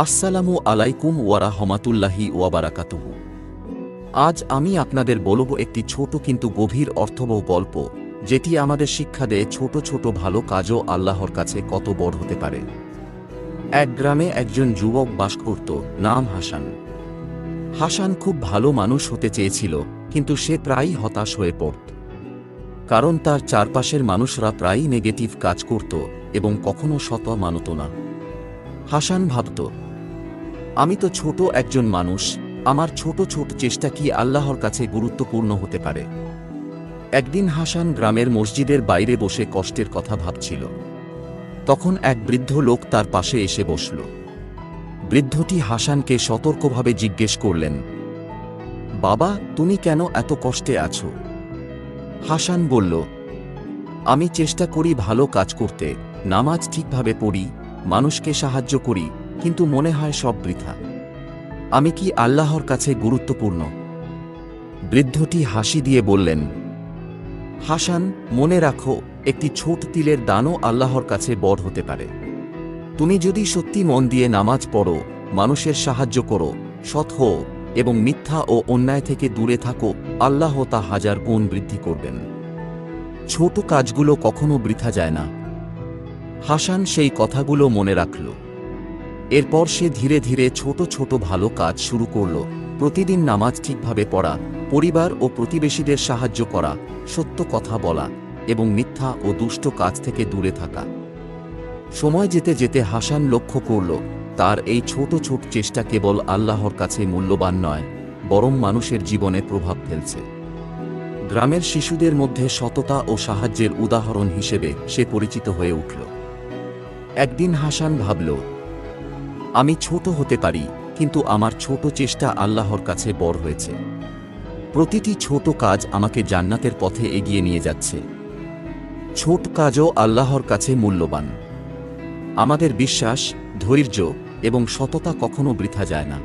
আসসালামু আলাইকুম ওয়ারাহমাতুল্লাহি ওয়াবারাকাতুহু আজ আমি আপনাদের বলব একটি ছোট কিন্তু গভীর অর্থবহ গল্প, যেটি আমাদের শিক্ষা দেয় ছোট ছোট ভালো কাজও আল্লাহর কাছে কত বড় হতে পারে। এক গ্রামে একজন যুবক বাস করত, নাম হাসান। হাসান খুব ভালো মানুষ হতে চেয়েছিল, কিন্তু সে প্রায়ই হতাশ হয়ে পড়ত। কারণ তার চারপাশের মানুষরা প্রায়ই নেগেটিভ কাজ করত এবং কখনো শত মানত না। হাসান ভাবত, আমি তো ছোট একজন মানুষ, আমার ছোট ছোট চেষ্টা কি আল্লাহর কাছে গুরুত্বপূর্ণ হতে পারে? একদিন হাসান গ্রামের মসজিদের বাইরে বসে কষ্টের কথা ভাবছিল। তখন এক বৃদ্ধ লোক তার পাশে এসে বসল। বৃদ্ধটি হাসানকে সতর্কভাবে জিজ্ঞেস করলেন, বাবা, তুমি কেন এত কষ্টে আছো? হাসান বলল, আমি চেষ্টা করি ভালো কাজ করতে, নামাজ ঠিকভাবে পড়ি মানুষকে সাহায্য করি, কিন্তু মনে হয় সব বৃথা। আমি কি আল্লাহর কাছে গুরুত্বপূর্ণ? বৃদ্ধটি হাসি দিয়ে বললেন, হাসান, মনে রাখো, একটি ছোট তিলের দানও আল্লাহর কাছে বড় হতে পারে। তুমি যদি সত্যি মন দিয়ে নামাজ পড়ো, মানুষের সাহায্য করো, সৎ হও এবং মিথ্যা ও অন্যায় থেকে দূরে থাকো, আল্লাহ তা হাজার গুণ বৃদ্ধি করবেন। ছোট কাজগুলো কখনো বৃথা যায় না। হাসান সেই কথাগুলো মনে রাখল। এরপর সে ধীরে ধীরে ছোট ছোট ভালো কাজ শুরু করল। প্রতিদিন নামাজ ঠিকভাবে পড়া, পরিবার ও প্রতিবেশীদের সাহায্য করা, সত্য কথা বলা এবং মিথ্যা ও দুষ্ট কাজ থেকে দূরে থাকা। সময় যেতে যেতে হাসান লক্ষ্য করল, তার এই ছোট ছোট চেষ্টা কেবল আল্লাহর কাছে মূল্যবান নয়, বরং মানুষের জীবনে প্রভাব ফেলছে। গ্রামের শিশুদের মধ্যে সততা ও সাহায্যের উদাহরণ হিসেবে সে পরিচিত হয়ে উঠল। একদিন হাসান ভাবল, আমি ছোট হতে পারি, কিন্তু আমার ছোট চেষ্টা আল্লাহর কাছে বড় হয়েছে। প্রতিটি ছোট কাজ আমাকে জান্নাতের পথে এগিয়ে নিয়ে যাচ্ছে। ছোট কাজও আল্লাহর কাছে মূল্যবান। আমাদের বিশ্বাস, ধৈর্য এবং সততা কখনো বৃথা যায় না।